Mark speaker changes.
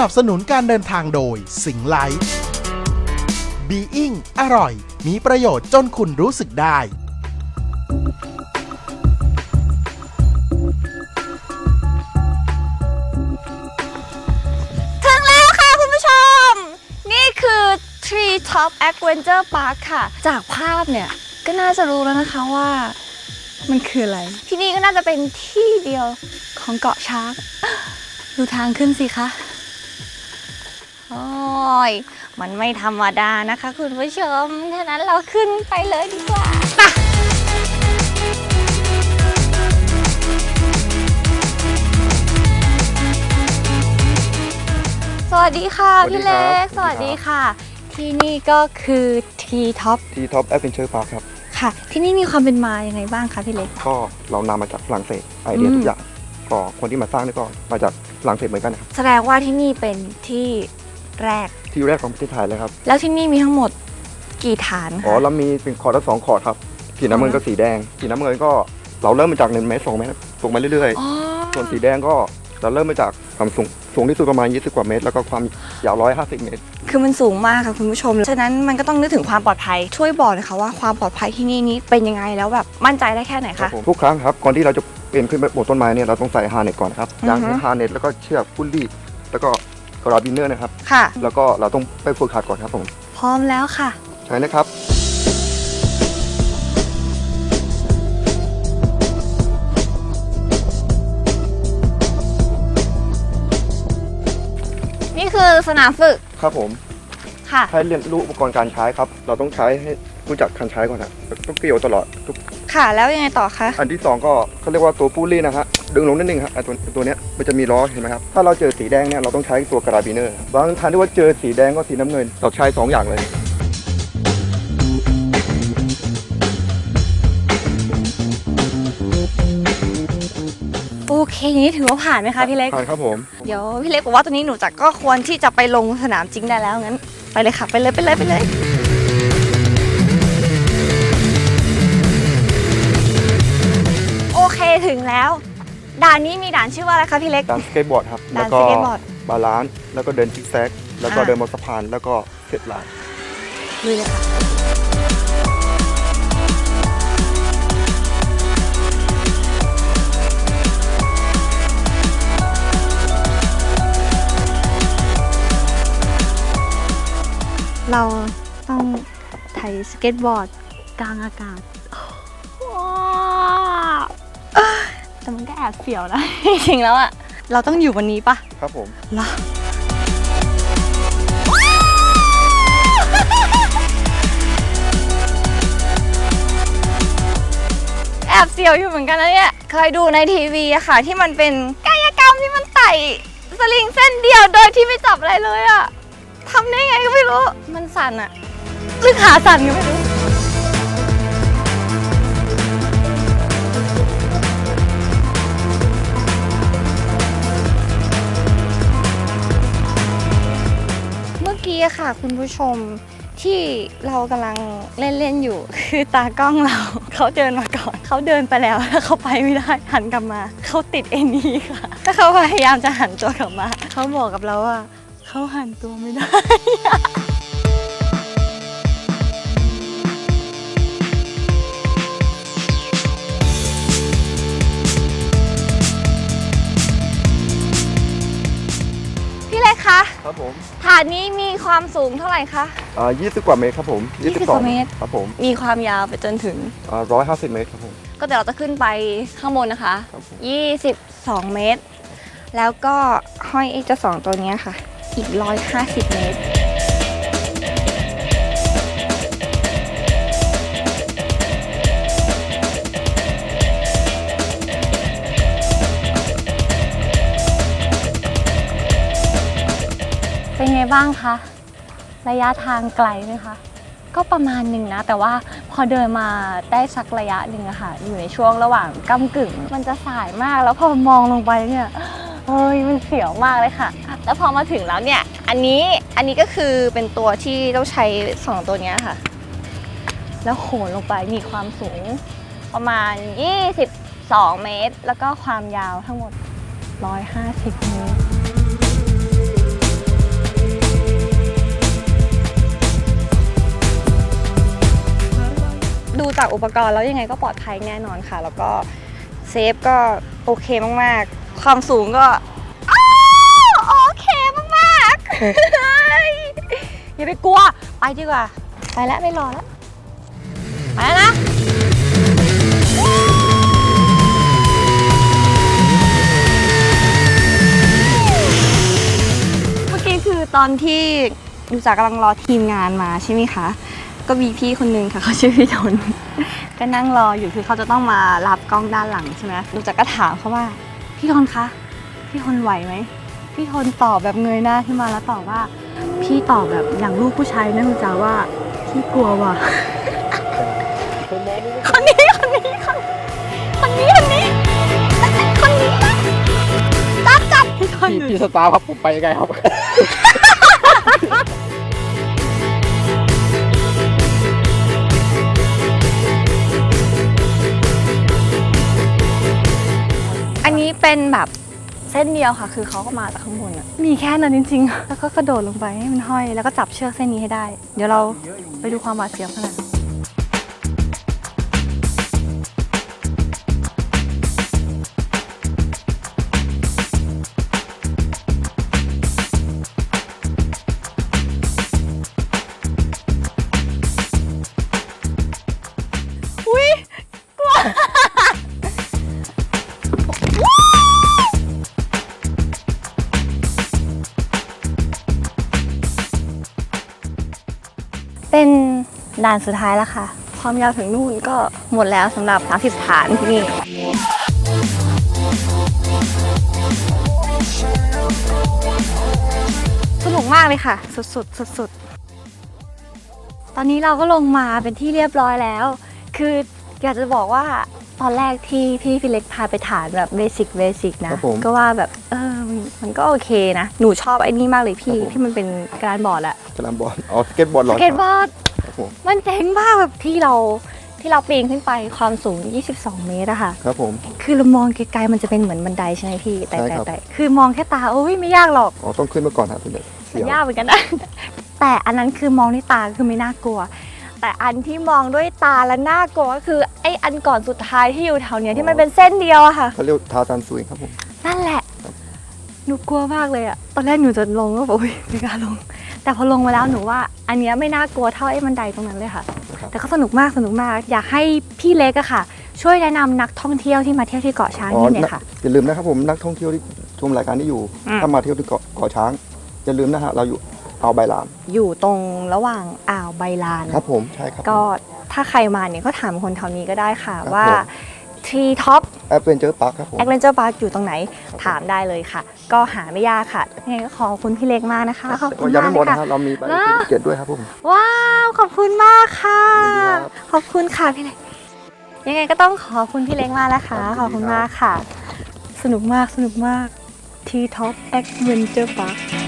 Speaker 1: นับสนุนการเดินทางโดยสิงไลท์บีอิงอร่อย มีประโยชน์จนคุณรู้สึกได้
Speaker 2: ถึงแล้วค่ะคุณผู้ชม นี่คือ Tree Top Adventure Park ค่ะ จากภาพเนี่ย ก็น่าจะรู้แล้วนะคะว่า มันคืออะไร ที่นี่ก็น่าจะเป็นที่เดียวของเกาะช้าง ดูทางขึ้นสิคะ อ้ยมันไม่ธรรมดานะคะ คุณผู้ชมฉะนั้นเราขึ้นไปเลยดีกว่าไปสวัสดีค่ะ
Speaker 3: สวัสดี
Speaker 2: พี่
Speaker 3: ครั
Speaker 2: เล็ก
Speaker 3: บ
Speaker 2: สวัสดีค่ะ ที่นี่ก็คือ T Top
Speaker 3: ที่ท็อปแอดเวนเจอร์พาร์คครับ
Speaker 2: ค่ะ ที่นี่มีความเป็นมายังไงบ้างคะพี่เล็ก
Speaker 3: ก็เรานำมาจากฝรั่งเศสไอเดีย
Speaker 2: อืม
Speaker 3: ทุกอย่างก็คนที่มาสร้างนี่ก็มาจากฝรั่งเศสเหมือนกันนะครับ
Speaker 2: แสดงว่าที่นี่เป็นที่ แรก
Speaker 3: ที่แรกของประเทศไทยเลยครับ
Speaker 2: แล้วที่นี่มีทั้งหมดกี่ฐาน
Speaker 3: อ๋อ
Speaker 2: คะ
Speaker 3: เรามีเป็นคอร์ดละสองคอร์ดครับสีน้ำเงินกับสีแดง สีน้ำเงินก็เราเริ่มมาจากหนึ่งเมตรสองเมตรสูงมาเรื่อย
Speaker 2: อ๋อ
Speaker 3: ๆ ส่วนสีแดงก็เราเริ่มมาจากความสูงสูงที่สุดประมาณ20กว่าเมตร แล้วก็ความยาว150เมตร
Speaker 2: คือมันสูงมากค่ะคุณผู้ชม ฉะนั้นมันก็ต้องนึกถึงความปลอดภัย ช่วยบอกหน่อยค่ะว่าความปลอดภัยที่นี่นี้เป็นยังไงแล้วแบบมั่นใจได้แค่ไหน
Speaker 3: ครั
Speaker 2: คะ
Speaker 3: บผมทุกครั้งครับก่อนที่เราจะปีนขึ้นไปบนต้นไม้เนี่ยเราต้องใส่ฮาร์เน็ตก่อนครับ
Speaker 2: อือฮึ
Speaker 3: ยางฮาร์เน็ตแล้วก็เชือกพุลลี่แล้วก็ กราบินเนอร์นะครับ
Speaker 2: ค่ะ
Speaker 3: แล้วก็เราต้องไปฝึกหัดก่อนครับผม
Speaker 2: พร้อมแล้วค่ะ
Speaker 3: ใช่นะครับ
Speaker 2: นี่คือสนามฝึก
Speaker 3: ครับผม
Speaker 2: ค่ะ
Speaker 3: ให้เรียนรู้อุปกรณ์การใช้ครับ เราต้องใช้ให้รู้จักการใช้ก่อนนะต้องเกี่ยวตลอดทุก
Speaker 2: ค่ะแล้วยังไงต่อคะ
Speaker 3: อันที่สองก็เขาเรียกว่าตัวปูลี่นะฮะดึงลงนิดนึงครับไอ้ตัวตัวเนี้ยมันจะมีล้อเห็นไหมครับถ้าเราเจอสีแดงเนี่ยเราต้องใช้ตัวกราบิเนอร์บางทันที่ว่าเจอสีแดงก็สีน้ำเงินเราใช้สองอย่างเลย
Speaker 2: โอเคอย่างนี้ถือว่าผ่านไหมคะพี่เล็ก
Speaker 3: ผ่านครับผม
Speaker 2: เดี๋ยวพี่เล็กบอกว่าตัวนี้หนูจักก็ควรที่จะไปลงสนามจริงได้แล้วงั้นไปเลยค่ะไปเลยไปเลยไปเลย ถึงแล้ว ด่านนี้มีด่านชื่อว่าอะไรคะพี่เล็ก
Speaker 3: การสเก็ตบอร์ดครับ
Speaker 2: ด่าน
Speaker 3: แล้วก็
Speaker 2: สเก็ตบอร์ด
Speaker 3: บาลานซ์แล้วก็เดินซิกแซก แล้วก็
Speaker 2: อ่า
Speaker 3: เดินบนสะพานแล้วก็เซตไลน์
Speaker 2: ลุยเลยค่ะ เราต้องไถสเก็ตบอร์ดกลางอากาศ แต่มันก็แอบเสียวนะ จริงๆแล้วอะเราต้องอยู่วันนี้ปะ
Speaker 3: ครับผม
Speaker 2: เหรอแอบเสียวอยู่เหมือนกันนะเนี่ย เคยดูในทีวีอะค่ะ ที่มันเป็นกายกรรมที่มันไต่สลิงเส้นเดียวโดยที่ไม่จับอะไรเลยอะทำได้ไงก็ไม่รู้ มันสั่นอะหรือขาสั่นก็ไม่รู้ ค่ะ คุณผู้ชมที่เรากำลังเล่นเล่นๆอยู่ คือตากล้องเรา เขาเดินมาก่อนเขาเดินไปแล้วแล้วเขาไปไม่ได้หันกลับมา เขาติดเอ็นนี้ค่ะแล้วเขาพยายามจะหันตัวกลับมา เขาบอกกับเราว่า เขาหันตัวไม่ได้ คะ
Speaker 3: ครับผม
Speaker 2: ฐานนี้มีความสูงเท่าไหร่คะ
Speaker 3: อ่า20 กว่าเมตรครับผม
Speaker 2: 20กว่าเมตร
Speaker 3: ครับผม
Speaker 2: มีความยาวไปจนถึง
Speaker 3: อ่า150 เมตรครับผม
Speaker 2: ก็เดี๋ยวเราจะขึ้นไปข้างบนนะคะ
Speaker 3: ครับผม
Speaker 2: 22 เมตร แล้วก็ห้อยไอ้เจ้าสองตัวเนี้ยค่ะ อีก 150 เมตร บ้างคะ ระยะทางไกลไหมคะ ก็ประมาณหนึ่งนะ แต่ว่าพอเดินมาได้สักระยะหนึ่งอะค่ะ อยู่ในช่วงระหว่างก้ากึ่ง มันจะสายมาก แล้วพอมองลงไปเนี่ยเฮ้ยมันเสียวมากเลยค่ะ แล้วพอมาถึงแล้วเนี่ย อันนี้ อันนี้ก็คือเป็นตัวที่ต้องใช้สองตัวเนี้ยค่ะ แล้วโหนลงไปมีความสูงประมาณ 22 เมตร แล้วก็ความยาวทั้งหมด 150 เมตร ดูจากอุปกรณ์แล้วยังไงก็ปลอดภัยแน่นอนค่ะ แล้วก็เซฟก็โอเคมากๆ ความสูงก็โอเคมากๆ อย่าไปกลัว ไปดีกว่า ไปแล้วไม่รอแล้ว ไปแล้วนะเมื่อกี้คือตอนที่ดูจากกำลังรอทีมงานมาใช่ไหมคะ ก็มีพี่คนนึงค่ะเขาชื่อพี่ทนก็นั่งรออยู่คือเขาจะต้องมารับกล้องด้านหลังใช่ไหมดูจากก็ถามเขาว่าพี่ทนคะ พี่ทนไหวไหม พี่ทนตอบแบบเงยหน้าขึ้นมาแล้วตอบว่า พี่ตอบแบบอย่างลูกผู้ชายนะคุณจ๋าว่าพี่กลัวว่ะ คนนี้คนนี้คนคนนี้คนนี้คนนี้จับจับพี่ทน
Speaker 4: พี่
Speaker 2: ดู
Speaker 4: พี่สตาร์ครับผมไปยังไงครับ
Speaker 2: เป็นแบบเส้นเดียวค่ะ คือเขาก็มาจากข้างบนอะมีแค่นั้นจริงๆ แล้วก็กระโดดลงไปให้มันห้อย แล้วก็จับเชือกเส้นนี้ให้ได้ เดี๋ยวเราไปดูความหวาดเสียวกันนะ ด่านสุดท้ายแล้วค่ะ ความยาวถึงนู่นก็หมดแล้วสำหรับ 30 ฐานที่นี่ สนุกมากเลยค่ะ สุดๆสุดๆ ตอนนี้เราก็ลงมาเป็นที่เรียบร้อยแล้ว คืออยากจะบอกว่าตอนแรกที่พี่ฟิเล็กพาไปฐานแบบเบสิกเบสิกนะ ครับ
Speaker 3: ผม
Speaker 2: ก็ว่าแบบเออมันมันก็โอเคนะ หนูชอบไอ้นี่มากเลยพี่
Speaker 3: ครับผม
Speaker 2: ที่มันเป็นกระดานบอร์ดอะ
Speaker 3: สนามบอลอ๋อสเก็ตบอร์ดหล
Speaker 2: ส
Speaker 3: อด
Speaker 2: เก็ตบอร์ด
Speaker 3: ครับผม
Speaker 2: มันเจ๋งมากแบบที่เราที่เราปีนขึ้นไปความสูง 22 เมตรอะค่ะ
Speaker 3: ครับผม
Speaker 2: คือเรามองไกลๆมันจะเป็นเหมือนบันไดใช่ไหมพี่ แต่
Speaker 3: ใช่
Speaker 2: แต่
Speaker 3: ครับ
Speaker 2: แต่คือมองแค่ตาโอ้ยไม่ยากหรอก
Speaker 3: อ๋อต้องขึ้นมาก่อนครับคุณเด็กเสี
Speaker 2: มัน
Speaker 3: ยวยา
Speaker 2: กเหมือนกันนะ แต่อันนั้นคือมองด้วยตาคือไม่น่ากลัว แต่อันที่มองด้วยตาและน่ากลัวก็คือไอ้อันก่อนสุดท้ายที่อยู่แถวเนี้ยที่มันเป็นเส้นเดียวอะค่ะ
Speaker 3: เขาเรียกทาซันซุยครับผม
Speaker 2: นั่นแหละ หนูกลัวมากเลยอะตอนแรกหนูจะลงก็แบบโอ๊ยไม่กล้าลง แต่พอลงมาแล้วหนูว่า อันเนี้ยไม่น่ากลัวเท่าไอ้บันไดตรงนั้นเลยค่ะ
Speaker 3: นะครับ
Speaker 2: แต่ก็สนุกมากสนุกมาก อยากให้พี่เล็กอะค่ะ ช่วยแนะนำนักท่องเที่ยวที่มาเที่ยวที่เกาะช้าง
Speaker 3: อ๋อ
Speaker 2: นี่หน่อ
Speaker 3: นะ
Speaker 2: ยค่ะ
Speaker 3: อย่าลืมนะครับผมนักท่องเที่ยวที่ชมรายการนี้อยู่
Speaker 2: อืม
Speaker 3: ถ้ามาเที่ยวที่เกาะเกาะช้าง อย่าลืมนะฮะเราอยู่อ่าวใบลาน
Speaker 2: อยู่ตรงระหว่างอ่าวใบลาน
Speaker 3: ครับผมใช่ครับ
Speaker 2: ก็ถ้าใครมาเนี่ยก็ถามคนแถวนี้ก็ได้ค่ะ
Speaker 3: ครับ
Speaker 2: ว่า
Speaker 3: ผม
Speaker 2: ทีท็อป
Speaker 3: แอดเวนเจอร์พาร์คครับผม
Speaker 2: แอคเลนเจอร์พาร์คอยู่ตรงไหนถามได้เลยค่ะ ก็หาไม่ยากค่ะยังไงก็ขอบคุณพี่เล็กมากนะคะขอบคุ
Speaker 3: ก็
Speaker 2: ณ
Speaker 3: ยัง
Speaker 2: มาก
Speaker 3: ไม่หมด
Speaker 2: เลย
Speaker 3: นะ
Speaker 2: ค่ะ
Speaker 3: ฮะเรามีใบ
Speaker 2: ว้าว
Speaker 3: เกียรติด้วยครับผม
Speaker 2: ว้าว ขอบคุณมากค่ะ
Speaker 3: ยินดีครับ
Speaker 2: ขอบคุณค่ะพี่เล็ก ยังไงก็ต้องขอบคุณพี่เล็กมากนะคะ
Speaker 3: ครับ
Speaker 2: ขอบคุณมากค่ะ สนุกมากสนุกมากทีท็อปแอคเลนเจอร์พาร์ค